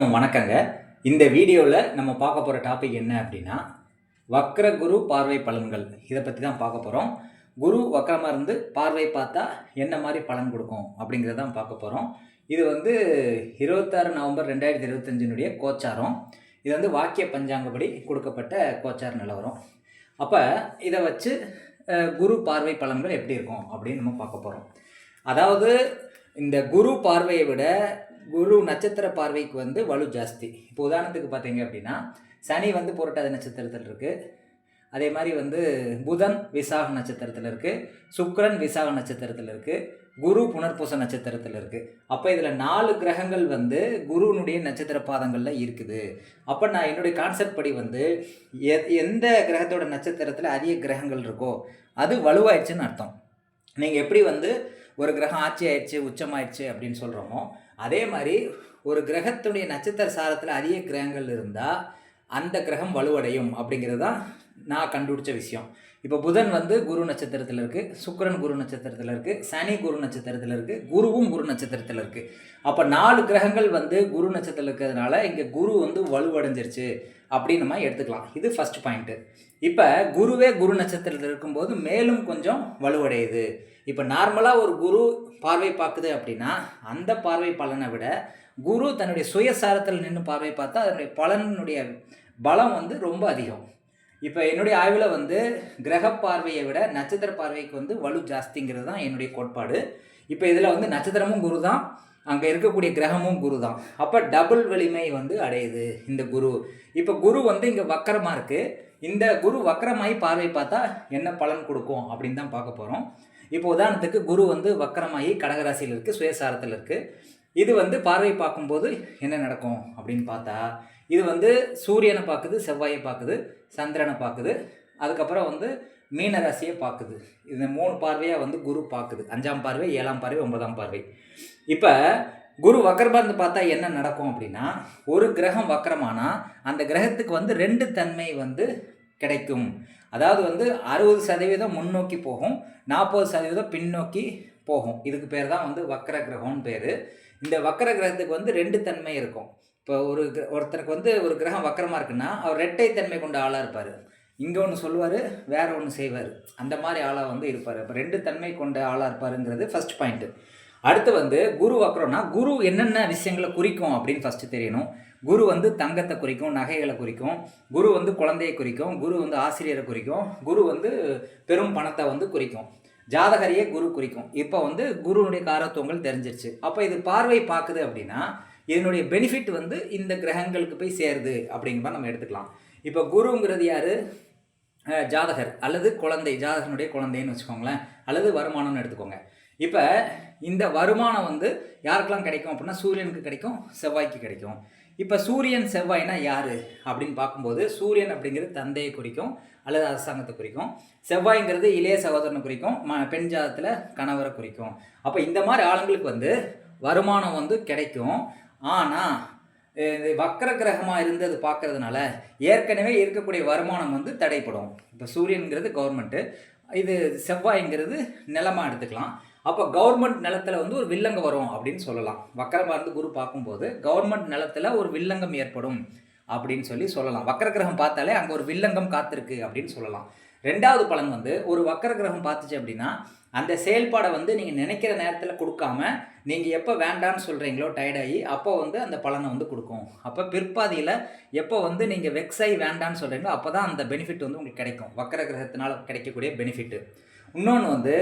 வணக்கங்க. இந்த வீடியோவில் நம்ம பார்க்க போகிற டாபிக் என்ன அப்படின்னா வக்ர குரு பார்வை பலன்கள். இதை பற்றி தான் பார்க்க போகிறோம் குரு வக்கரமாக இருந்து பார்வை பார்த்தா என்ன மாதிரி பலன் கொடுக்கும் அப்படிங்கிறத தான் பார்க்க போகிறோம் இது வந்து இருபத்தாறு நவம்பர் ரெண்டாயிரத்தி இருபத்தஞ்சினுடைய கோச்சாரம். இது வந்து வாக்கிய பஞ்சாங்கப்படி கொடுக்கப்பட்ட கோச்சார நிலவரம். அப்போ இதை வச்சு குரு பார்வை பலன்கள் எப்படி இருக்கும் அப்படின்னு நம்ம பார்க்க போகிறோம் அதாவது இந்த குரு பார்வையை விட குரு நட்சத்திர பார்வைக்கு வந்து வலு ஜாஸ்தி. இப்போ உதாரணத்துக்கு பார்த்தீங்க அப்படின்னா சனி வந்து புரட்டாதி நட்சத்திரத்தில் இருக்குது அதே மாதிரி வந்து புதன் விசாக நட்சத்திரத்தில் இருக்குது சுக்ரன் விசாக நட்சத்திரத்தில் இருக்குது குரு புனர்பூச நட்சத்திரத்தில் இருக்குது அப்போ இதில் நாலு கிரகங்கள் வந்து குருவினுடைய நட்சத்திர பாதங்களில் இருக்குது. அப்போ நான் என்னுடைய கான்செப்ட் படி வந்து எ எந்த கிரகத்தோட நட்சத்திரத்தில் அதிக கிரகங்கள் இருக்கோ அது வலுவாயிடுச்சுன்னு அர்த்தம். நீங்கள் எப்படி வந்து ஒரு கிரகம் ஆட்சி ஆயிடுச்சு உச்சமாயிடுச்சு அப்படின்னு சொல்கிறோமோ அதே மாதிரி ஒரு கிரகத்துடைய நட்சத்திர சாரத்தில் அதிக கிரகங்கள் இருந்தால் அந்த கிரகம் வலுவடையும் அப்படிங்கிறது தான் நான் கண்டுபிடிச்ச விஷயம். இப்போ புதன் வந்து குரு நட்சத்திரத்தில் இருக்குது சுக்கரன் குரு நட்சத்திரத்தில் இருக்குது சனி குரு நட்சத்திரத்தில் இருக்குது குருவும் குரு நட்சத்திரத்தில் இருக்குது அப்போ நாலு கிரகங்கள் வந்து குரு நட்சத்திரத்தில் இருக்கிறதுனால இங்கே குரு வந்து வலுவடைஞ்சிருச்சு அப்படின்னு நம்ம எடுத்துக்கலாம். இது ஃபஸ்ட் பாயிண்ட்டு இப்போ குருவே குரு நட்சத்திரத்தில் இருக்கும்போது மேலும் கொஞ்சம் வலுவடையுது. இப்போ நார்மலாக ஒரு குரு பார்வை பார்க்குது அப்படின்னா அந்த பார்வை பலனை விட குரு தன்னுடைய சுயசாரத்தில் நின்று பார்வை பார்த்தா அதனுடைய பலனுடைய பலம் வந்து ரொம்ப அதிகம். இப்போ என்னுடைய ஆய்வில் வந்து கிரக பார்வையை விட நட்சத்திர பார்வைக்கு வந்து வலு ஜாஸ்திங்கிறது தான் என்னுடைய கோட்பாடு. இப்போ இதில் வந்து நட்சத்திரமும் குரு தான் அங்கே இருக்கக்கூடிய கிரகமும் குரு தான். அப்போ டபுள் வலிமை வந்து அடையுது இந்த குரு. இப்போ குரு வந்து இங்கே வக்கரமாக இருக்குது இந்த குரு வக்கரமாகி பார்வை பார்த்தா என்ன பலன் கொடுக்கும் அப்படின்னு தான் பார்க்க போகிறோம் இப்போ உதாரணத்துக்கு குரு வந்து வக்கரமாகி கடகராசியில் இருக்குது சுயசாரத்தில் இருக்குது இது வந்து பார்வை பார்க்கும்போது என்ன நடக்கும் அப்படின்னு பார்த்தா இது வந்து சூரியனை பார்க்குது செவ்வாயை பார்க்குது சந்திரனை பார்க்குது. அதுக்கப்புறம் வந்து மீன ராசியை பார்க்குது. இந்த மூணு பார்வையாக வந்து குரு பார்க்குது. அஞ்சாம் பார்வை ஏழாம் பார்வை ஒன்பதாம் பார்வை. இப்போ குரு வக்கரமாக பார்த்தா என்ன நடக்கும் அப்படின்னா ஒரு கிரகம் வக்கரமானால் அந்த கிரகத்துக்கு வந்து ரெண்டு தன்மை வந்து கிடைக்கும். அதாவது வந்து அறுபது சதவீதம் முன்னோக்கி போகும் நாற்பது சதவீதம் பின்னோக்கி போகும். இதுக்கு பேர் தான் வந்து வக்கர கிரகம்னு பேர். இந்த வக்கர கிரகத்துக்கு வந்து ரெண்டு தன்மை இருக்கும். இப்போ ஒரு கிர- ஒருத்தருக்கு வந்து ஒரு கிரகம் வக்கரமாக இருக்குன்னா அவர் ரெட்டை தன்மை கொண்ட ஆளாக இருப்பார். இங்கே ஒன்று சொல்லுவார் வேறு ஒன்று செய்வார். அந்த மாதிரி ஆளாக வந்து இருப்பார். இப்போ ரெண்டு தன்மை கொண்ட ஆளாக இருப்பாருங்கிறது ஃபர்ஸ்ட் பாயிண்ட்டு அடுத்து வந்து குரு வக்கரம்னா குரு என்னென்ன விஷயங்களை குறிக்கும் அப்படின்னு ஃபஸ்ட்டு தெரியணும். குரு வந்து தங்கத்தை குறிக்கும் நகைகளை குறிக்கும் குரு வந்து குழந்தையை குறிக்கும் குரு வந்து ஆசிரியரை குறிக்கும் குரு வந்து பெரும் பணத்தை வந்து குறிக்கும். ஜாதகரையே குரு குறிக்கும். இப்போ வந்து குருனுடைய காரத்துவங்கள் தெரிஞ்சிருச்சு. அப்போ இது பார்வை பார்க்குது அப்படின்னா இதனுடைய பெனிஃபிட் வந்து இந்த கிரகங்களுக்கு போய் சேருது அப்படிங்கிற மாதிரி நம்ம எடுத்துக்கலாம். இப்போ குருங்கிறது யார்? ஜாதகர் அல்லது குழந்தை ஜாதகனுடைய குழந்தைன்னு வச்சுக்கோங்களேன். அல்லது வருமானம்னு எடுத்துக்கோங்க. இப்போ இந்த வருமானம் வந்து யாருக்கெல்லாம் கிடைக்கும் அப்படின்னா சூரியனுக்கு கிடைக்கும் செவ்வாய்க்கு கிடைக்கும். இப்போ சூரியன் செவ்வாய்னா யார்? அப்படின்னு பார்க்கும்போது சூரியன் அப்படிங்கிறது தந்தையை குறிக்கும் அல்லது அரசாங்கத்தை குறிக்கும். செவ்வாய்ங்கிறது இளைய சகோதரனை குறிக்கும் ம பெண் ஜாதத்தில் கணவரை குறிக்கும். அப்போ இந்த மாதிரி ஆளுங்களுக்கு வந்து வருமானம் வந்து கிடைக்கும். ஆனால் இது வக்கர கிரகமாக இருந்தது பார்க்கறதுனால ஏற்கனவே இருக்கக்கூடிய வருமானம் வந்து தடைப்படும். இப்போ சூரியனுங்கிறது கவர்மெண்ட்டு இது செவ்வாய்ங்கிறது நிலமாக எடுத்துக்கலாம். அப்போ கவர்மெண்ட் நிலத்தில் வந்து ஒரு வில்லங்கம் வரும் அப்படின்னு சொல்லலாம். வக்கரமாக இருந்து குரு பார்க்கும்போது கவர்மெண்ட் நிலத்தில் ஒரு வில்லங்கம் ஏற்படும் அப்படின்னு சொல்லி சொல்லலாம். வக்கர கிரகம் பார்த்தாலே அங்கே ஒரு வில்லங்கம் காத்திருக்கு அப்படின்னு சொல்லலாம். ரெண்டாவது பலன் வந்து ஒரு வக்கர கிரகம் பார்த்துச்சு அப்படின்னா அந்த செயல்பாடை வந்து நீங்கள் நினைக்கிற நேரத்தில் கொடுக்காம நீங்கள் எப்போ வேண்டான்னு சொல்கிறீங்களோ டயர்டாகி அப்போ வந்து அந்த பலனை வந்து கொடுக்கும். அப்போ பிற்பாதியில் எப்போ வந்து நீங்கள் வெக்ஸாகி வேண்டான்னு சொல்கிறீங்களோ அப்போ தான் அந்த பெனிஃபிட் வந்து உங்களுக்கு கிடைக்கும். வக்கர கிரகத்தினால் கிடைக்கக்கூடிய பெனிஃபிட்டு இன்னொன்று வந்து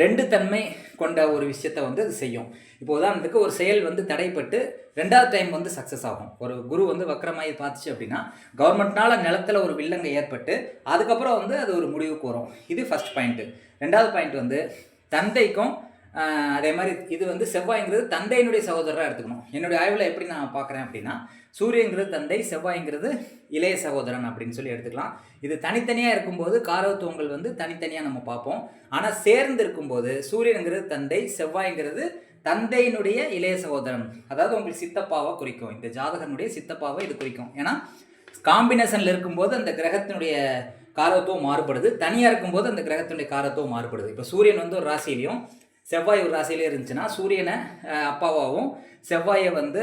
ரெண்டு தன்மை கொண்ட ஒரு விஷயத்தை வந்து அது செய்யும். இப்போ உதாரணத்துக்கு ஒரு செயல் வந்து தடைப்பட்டு ரெண்டாவது டைம் வந்து சக்ஸஸ் ஆகும். ஒரு குரு வந்து வக்கரமாயி பார்த்துச்சு அப்படின்னா கவர்மெண்ட்னால நிலத்தில் ஒரு வில்லங்க ஏற்பட்டு அதுக்கப்புறம் வந்து அது ஒரு முடிவுக்கு வரும். இது ஃபர்ஸ்ட் பாயிண்ட்டு ரெண்டாவது பாயிண்ட் வந்து தந்தைக்கும் அதே மாதிரி இது வந்து செவ்வாய்ங்கிறது தந்தையினுடைய சகோதரராக எடுத்துக்கணும். என்னுடைய ஆய்வில் எப்படி நான் பார்க்குறேன் அப்படின்னா சூரியங்கிறது தந்தை செவ்வாய்ங்கிறது இளைய சகோதரன் அப்படின்னு சொல்லி எடுத்துக்கலாம். இது தனித்தனியாக இருக்கும்போது காரத்துவங்கள் வந்து தனித்தனியாக நம்ம பார்ப்போம். ஆனால் சேர்ந்து இருக்கும்போது சூரியனுங்கிறது தந்தை செவ்வாய்ங்கிறது தந்தையினுடைய இளைய சகோதரன். அதாவது உங்களுக்கு சித்தப்பாவை குறிக்கும். இந்த ஜாதகனுடைய சித்தப்பாவை இது குறிக்கும். ஏன்னா காம்பினேஷனில் இருக்கும்போது அந்த கிரகத்தினுடைய காரத்துவம் மாறுபடுது. தனியாக இருக்கும்போது அந்த கிரகத்தினுடைய காரத்துவம் மாறுபடுது. இப்போ சூரியன் வந்து ஒரு ராசியிலையும் செவ்வாய் ஒரு ராசியிலே இருந்துச்சுன்னா சூரியனை அப்பாவாகவும் செவ்வாயை வந்து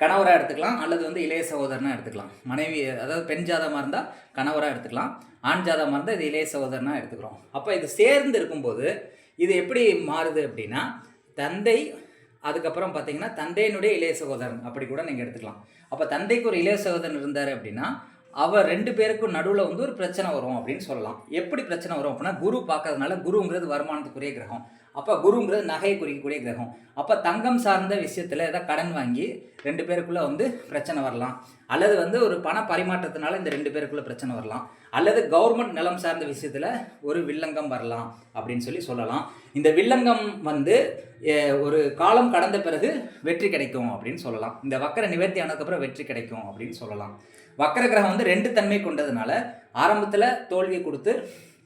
கணவராக எடுத்துக்கலாம் அல்லது வந்து இளைய சகோதரனாக எடுத்துக்கலாம். மனைவி அதாவது பெண் ஜாதமாக இருந்தால் கணவராக எடுத்துக்கலாம் ஆண் ஜாதமாக இருந்தால் இது இளைய சகோதரனாக எடுத்துக்கிறோம். அப்போ இது சேர்ந்து இருக்கும்போது இது எப்படி மாறுது அப்படின்னா தந்தை அதுக்கப்புறம் பார்த்தீங்கன்னா தந்தையினுடைய இளைய சகோதரன் அப்படி கூட நீங்கள் எடுத்துக்கலாம். அப்போ தந்தைக்கு ஒரு இளைய சகோதரன் இருந்தார் அப்படின்னா அவர் ரெண்டு பேருக்கும் நடுவில் வந்து ஒரு பிரச்சனை வரும் அப்படின்னு சொல்லலாம். எப்படி பிரச்சனை வரும் அப்படின்னா குரு பார்க்கறதுனால குருங்கிறது வருமானத்துக்குரிய கிரகம். அப்போ குருங்கிறது நகையை குறிக்கக்கூடிய கிரகம். அப்போ தங்கம் சார்ந்த விஷயத்தில் ஏதாவது கடன் வாங்கி ரெண்டு பேருக்குள்ளே வந்து பிரச்சனை வரலாம். அல்லது வந்து ஒரு பண பரிமாற்றத்தினால இந்த ரெண்டு பேருக்குள்ளே பிரச்சனை வரலாம். அல்லது கவர்மெண்ட் நிலம் சார்ந்த விஷயத்தில் ஒரு வில்லங்கம் வரலாம் அப்படின்னு சொல்லி சொல்லலாம். இந்த வில்லங்கம் வந்து ஒரு காலம் கடந்த பிறகு வெற்றி கிடைக்கும் அப்படின்னு சொல்லலாம். இந்த வக்கர நிவர்த்தி ஆனதுக்கப்புறம் வெற்றி கிடைக்கும் அப்படின்னு சொல்லலாம். வக்கர கிரகம் வந்து ரெண்டு தன்மை கொண்டதுனால ஆரம்பத்தில் தோல்வியை கொடுத்து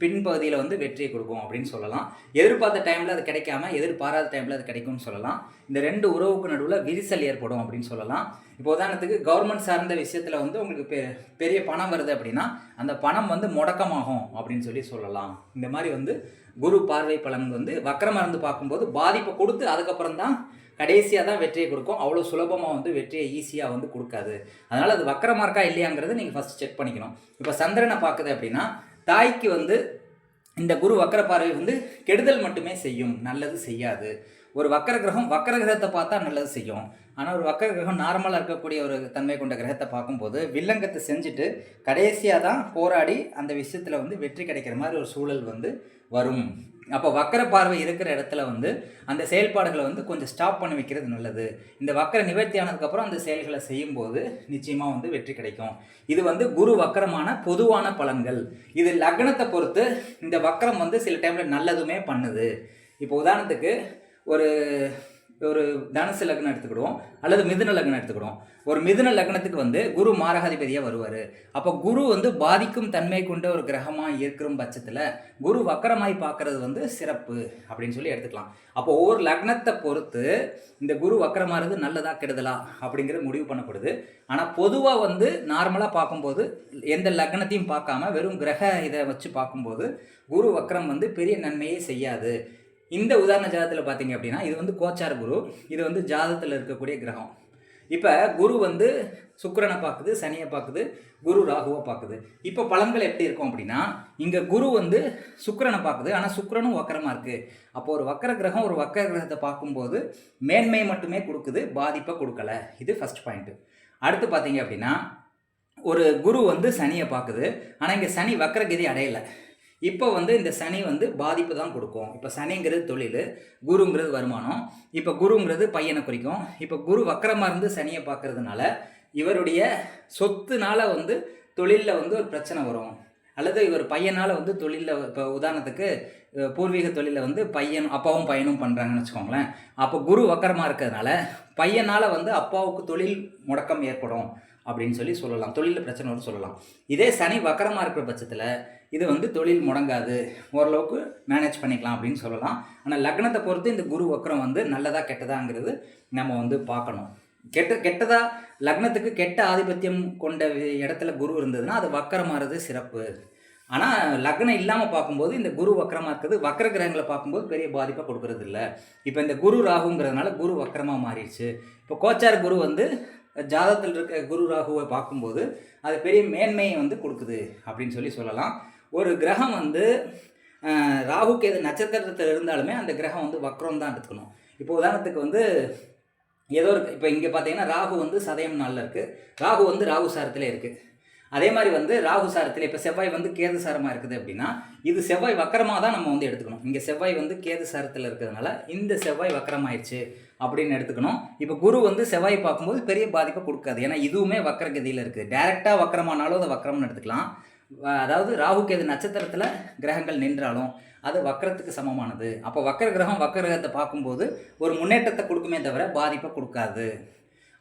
பின்பகுதியில் வந்து வெற்றியை கொடுக்கும் அப்படின்னு சொல்லலாம். எதிர்பார்த்த டைமில் அது கிடைக்காம எதிர்பாராத டைமில் அது கிடைக்கும்னு சொல்லலாம். இந்த ரெண்டு உறவுக்கு நடுவில் விரிசல் ஏற்படும் அப்படின்னு சொல்லலாம். இப்போ உதாரணத்துக்கு கவர்மெண்ட் சார்ந்த விஷயத்தில் வந்து உங்களுக்கு பெ பெரிய பணம் வருது அப்படின்னா அந்த பணம் வந்து முடக்கமாகும் அப்படின்னு சொல்லி சொல்லலாம். இந்த மாதிரி வந்து குரு பார்வை பலன் வந்து வக்கரமாக இருந்து பார்க்கும்போது பாதிப்பை கொடுத்து அதுக்கப்புறம் தான் கடைசியாக தான் வெற்றியை கொடுக்கும். அவ்வளோ சுலபமாக வந்து வெற்றியை ஈஸியாக வந்து கொடுக்காது. அதனால் அது வக்கரமாக இருக்கா இல்லையாங்கிறத நீங்கள் ஃபஸ்ட் செக் பண்ணிக்கணும். இப்போ சந்திரனை பார்க்குது அப்படின்னா தாய்க்கு வந்து இந்த குரு வக்கர பார்வை வந்து கெடுதல் மட்டுமே செய்யும் நல்லது செய்யாது. ஒரு வக்கர கிரகம் வக்கர கிரகத்தை பார்த்தா நல்லது செய்யும். ஆனால் ஒரு வக்கர கிரகம் நார்மலாக இருக்கக்கூடிய ஒரு தன்மை கொண்ட கிரகத்தை பார்க்கும்போது வில்லங்கத்தை செஞ்சுட்டு கடைசியாக தான் போராடி அந்த விஷயத்தில் வந்து வெற்றி கிடைக்கிற மாதிரி ஒரு சூழல் வந்து வரும். அப்போ வக்கர பார்வை இருக்கிற இடத்துல வந்து அந்த செயல்பாடுகளை வந்து கொஞ்சம் ஸ்டாப் பண்ணி வைக்கிறது நல்லது. இந்த வக்கர நிவர்த்தி ஆனதுக்கப்புறம் அந்த செயல்களை செய்யும்போது நிச்சயமாக வந்து வெற்றி கிடைக்கும். இது வந்து குரு வக்கரமான பொதுவான பலன்கள். இது லக்னத்தை பொறுத்து இந்த வக்கரம் வந்து சில டைமில் நல்லதுமே பண்ணுது. இப்போ உதாரணத்துக்கு ஒரு ஒரு தனுசு லக்னம் எடுத்துக்கிடுவோம் அல்லது மிதுன லக்னம் எடுத்துக்கிடுவோம். ஒரு மிதுன லக்னத்துக்கு வந்து குரு மாரகாதிபதியாக வருவார். அப்போ குரு வந்து பாதிக்கும் தன்மை கொண்ட ஒரு கிரகமாக இருக்கிற பட்சத்தில் குரு வக்கரமாய் பார்க்கறது வந்து சிறப்பு அப்படின்னு சொல்லி எடுத்துக்கலாம். அப்போ ஒவ்வொரு லக்னத்தை பொறுத்து இந்த குரு வக்கரமாகிறது நல்லதா கெடுதலா அப்படிங்கிறது முடிவு பண்ணப்படுது. ஆனால் பொதுவாக வந்து நார்மலாக பார்க்கும்போது எந்த லக்னத்தையும் பார்க்காம வெறும் கிரக இதை வச்சு பார்க்கும்போது குரு வக்கரம் வந்து பெரிய நன்மையே செய்யாது. இந்த உதாரண ஜாதத்தில் பார்த்தீங்க அப்படின்னா இது வந்து கோச்சார் குரு இது வந்து ஜாதகத்தில் இருக்கக்கூடிய கிரகம். இப்போ குரு வந்து சுக்கரனை பார்க்குது சனியை பார்க்குது குரு ராகுவை பார்க்குது. இப்போ பலன்கள் எப்படி இருக்கும் அப்படின்னா இங்கே குரு வந்து சுக்கரனை பார்க்குது ஆனால் சுக்கரனும் வக்கரமாக இருக்குது அப்போ ஒரு வக்கர கிரகம் ஒரு வக்கர கிரகத்தை பார்க்கும்போது மேன்மை மட்டுமே கொடுக்குது பாதிப்பை கொடுக்கல. இது ஃபஸ்ட் பாயிண்ட்டு அடுத்து பார்த்தீங்க அப்படின்னா ஒரு குரு வந்து சனியை பார்க்குது ஆனால் இங்கே சனி வக்கரகதி அடையலை. இப்போ வந்து இந்த சனி வந்து பாதிப்பு தான் கொடுக்கும். இப்போ சனிங்கிறது தொழில் குருங்கிறது வருமானம். இப்போ குருங்கிறது பையனை குறிக்கும். இப்போ குரு வக்கரமாக இருந்து சனியை பார்க்கறதுனால இவருடைய சொத்துனால வந்து தொழிலில் வந்து ஒரு பிரச்சனை வரும். அல்லது இவர் பையனால் வந்து தொழிலில் இப்போ உதாரணத்துக்கு பூர்வீக தொழிலில் வந்து பையன் அப்பாவும் பையனும் பண்ணுறாங்கன்னு வச்சுக்கோங்களேன். அப்போ குரு வக்கரமாக இருக்கிறதுனால பையனால் வந்து அப்பாவுக்கு தொழில் முடக்கம் ஏற்படும் அப்படின்னு சொல்லி சொல்லலாம். தொழிலில் பிரச்சனை வரும் சொல்லலாம். இதே சனி வக்கரமாக இருக்கிற பட்சத்தில் இது வந்து தொழில் முடங்காது. ஓரளவுக்கு மேனேஜ் பண்ணிக்கலாம் அப்படின்னு சொல்லலாம். ஆனால் லக்னத்தை பொறுத்து இந்த குரு வக்கரம் வந்து நல்லதாக கெட்டதாங்கிறது நம்ம வந்து பார்க்கணும். கெட்ட கெட்டதாக லக்னத்துக்கு கெட்ட ஆதிபத்தியம் கொண்ட இடத்துல குரு இருந்ததுன்னா அது வக்கரமாகிறது சிறப்பு. ஆனால் லக்னம் இல்லாமல் பார்க்கும்போது இந்த குரு வக்கரமாக இருக்குது. வக்கர கிரகங்களை பார்க்கும்போது பெரிய பாதிப்பாக கொடுக்கறது இல்லை இப்போ இந்த குரு ராகுங்கிறதுனால குரு வக்கரமாக மாறிடுச்சு. இப்போ கோச்சார குரு வந்து ஜாதத்தில் இருக்க குரு ராகுவை பார்க்கும்போது அது பெரிய மேன்மையை வந்து கொடுக்குது அப்படின்னு சொல்லி சொல்லலாம். ஒரு கிரகம் வந்து ராகுக்கு எது நட்சத்திரத்தில் இருந்தாலுமே அந்த கிரகம் வந்து வக்ரம் தான் எடுத்துக்கணும். இப்போ உதாரணத்துக்கு வந்து ஏதோ ஒரு இப்போ இங்கே பார்த்தீங்கன்னா ராகு வந்து சதயம் நாளில் இருக்குது ராகு வந்து ராகு சாரத்தில் இருக்குது அதே மாதிரி வந்து ராகு சாரத்தில் இப்போ செவ்வாய் வந்து கேது சாரமாக இருக்குது அப்படின்னா இது செவ்வாய் வக்கரமாக தான் நம்ம வந்து எடுத்துக்கணும். இங்கே செவ்வாய் வந்து கேது சாரத்தில் இருக்கிறதுனால இந்த செவ்வாய் வக்கரமாயிடுச்சு அப்படின்னு எடுத்துக்கணும். இப்போ குரு வந்து செவ்வாய் பார்க்கும்போது பெரிய பாதிப்பை கொடுக்காது. ஏன்னா இதுவுமே வக்கரகதியில் இருக்குது டேரெக்டாக வக்கரமானாலும் அதை வக்கரம்னு எடுத்துக்கலாம். அதாவது ராகுகேது நட்சத்திரத்தில் கிரகங்கள் நின்றாலும் அது வக்கரத்துக்கு சமமானது. அப்போ வக்கர கிரகம் வக்கர கிரகத்தை பார்க்கும்போது ஒரு முன்னேற்றத்தை கொடுக்குமே தவிர பாதிப்பை கொடுக்காது.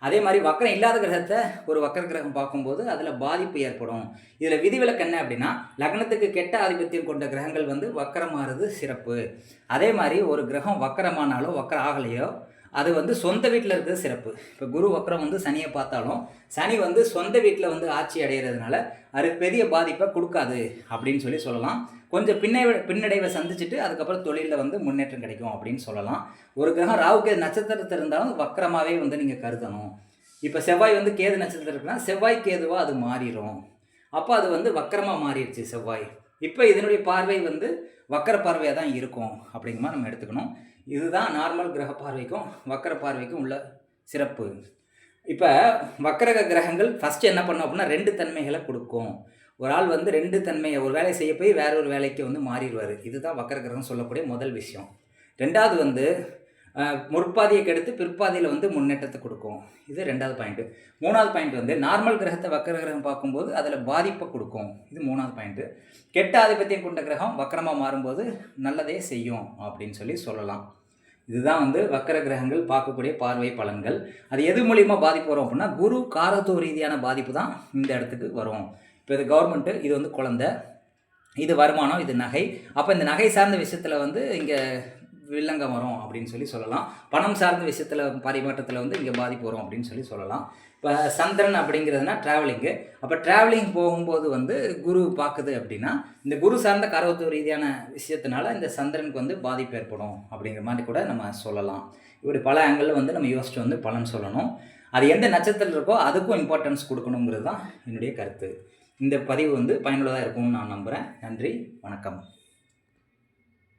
அதே மாதிரி வக்கரம் இல்லாத கிரகத்தை ஒரு வக்கர கிரகம் பார்க்கும்போது அதில் பாதிப்பு ஏற்படும். இதில் விதிவிலக்கு என்ன அப்படின்னா லக்னத்துக்கு கெட்ட ஆதிபத்தியம் கொண்ட கிரகங்கள் வந்து வக்கரமாகிறது சிறப்பு. அதே மாதிரி ஒரு கிரகம் வக்கரமானாலோ வக்கரம் ஆகலையோ அது வந்து சொந்த வீட்டில் இருக்கிறது சிறப்பு. இப்போ குரு வக்ரம் வந்து சனியை பார்த்தாலும் சனி வந்து சொந்த வீட்டில் வந்து ஆட்சி அடைகிறதுனால அது பெரிய பாதிப்பை கொடுக்காது அப்படின்னு சொல்லி சொல்லலாம். கொஞ்சம் பின்னை பின்னடைவை சந்திச்சுட்டு அதுக்கப்புறம் தொழிலில் வந்து முன்னேற்றம் கிடைக்கும் அப்படின்னு சொல்லலாம். ஒரு கிரகம் ராவுக்கு நட்சத்திரத்தில் இருந்தாலும் வக்கரமாகவே வந்து நீங்கள் கருதணும். இப்போ செவ்வாய் வந்து கேது நட்சத்திரம் இருக்குன்னா செவ்வாய் கேதுவாக அது மாறிடும் அப்போ அது வந்து வக்கரமாக மாறிடுச்சு செவ்வாய். இப்போ இதனுடைய பார்வை வந்து வக்கர பார்வையாக தான் இருக்கும் அப்படிங்கிற மாதிரி நம்ம எடுத்துக்கணும். இதுதான் நார்மல் கிரக பார்வைக்கும் வக்கர பார்வைக்கும் உள்ள சிறப்பு. இப்போ வக்கரக கிரகங்கள் ஃபஸ்ட்டு என்ன பண்ணும் அப்படின்னா ரெண்டு தன்மைகளை கொடுக்கும். ஒரு ஆள் வந்து ரெண்டு தன்மையை ஒரு வேலையை செய்ய போய் வேற ஒரு வேலைக்கு வந்து மாறிடுவார். இதுதான் வக்கர கிரகம் சொல்லக்கூடிய முதல் விஷயம். ரெண்டாவது வந்து முற்பாதையை முற்பாதியை கெடுத்து பிற்பாதியில் வந்து முன்னேற்றத்தை கொடுக்கும். இது ரெண்டாவது பாயிண்ட்டு மூணாவது பாயிண்ட் வந்து நார்மல் கிரகத்தை வக்கர கிரகம் பார்க்கும்போது அதில் பாதிப்பை கொடுக்கும். இது மூணாவது பாயிண்ட்டு கெட்ட ஆதிபத்தியம் கொண்ட கிரகம் வக்கரமாக மாறும்போது நல்லதே செய்யும் அப்படின்னு சொல்லி சொல்லலாம். இதுதான் வந்து வக்கர கிரகங்கள் பார்க்கக்கூடிய பார்வை பலன்கள். அது எது மூலியமாக பாதிப்பு வரும் அப்படின்னா குரு காரத்துவ ரீதியான பாதிப்பு தான் இந்த இடத்துக்கு வரும். இப்போ இது கவர்மெண்ட்டு இது வந்து குழந்தை இது வருமானம் இது நகை. அப்போ இந்த நகை சார்ந்த விஷயத்தில் வந்து இங்கே வில்லங்கம் வரும் அப்படின்னு சொல்லி சொல்லலாம். பணம் சார்ந்த விஷயத்தில் பரிமாற்றத்தில் வந்து இங்கே பாதிப்பு வரும் அப்படின்னு சொல்லி சொல்லலாம். இப்போ சந்திரன் அப்படிங்கிறதுனா ட்ராவலிங்கு அப்போ ட்ராவலிங் போகும்போது வந்து குரு பார்க்குது அப்படின்னா இந்த குரு சார்ந்த கரவத்துவ ரீதியான விஷயத்தினால இந்த சந்திரனுக்கு வந்து பாதிப்பு ஏற்படும் அப்படிங்கிற மாதிரி கூட நம்ம சொல்லலாம். இப்படி பல ஆங்கிளில் வந்து நம்ம யோசிச்சு வந்து பலன் சொல்லணும். அது எந்த நட்சத்திரம் இருக்கோ அதுக்கும் இம்பார்ட்டன்ஸ் கொடுக்கணுங்கிறது தான் என்னுடைய கருத்து. இந்த பதிவு வந்து பயனுள்ளதாக இருக்கும்னு நான் நம்புகிறேன் நன்றி வணக்கம்.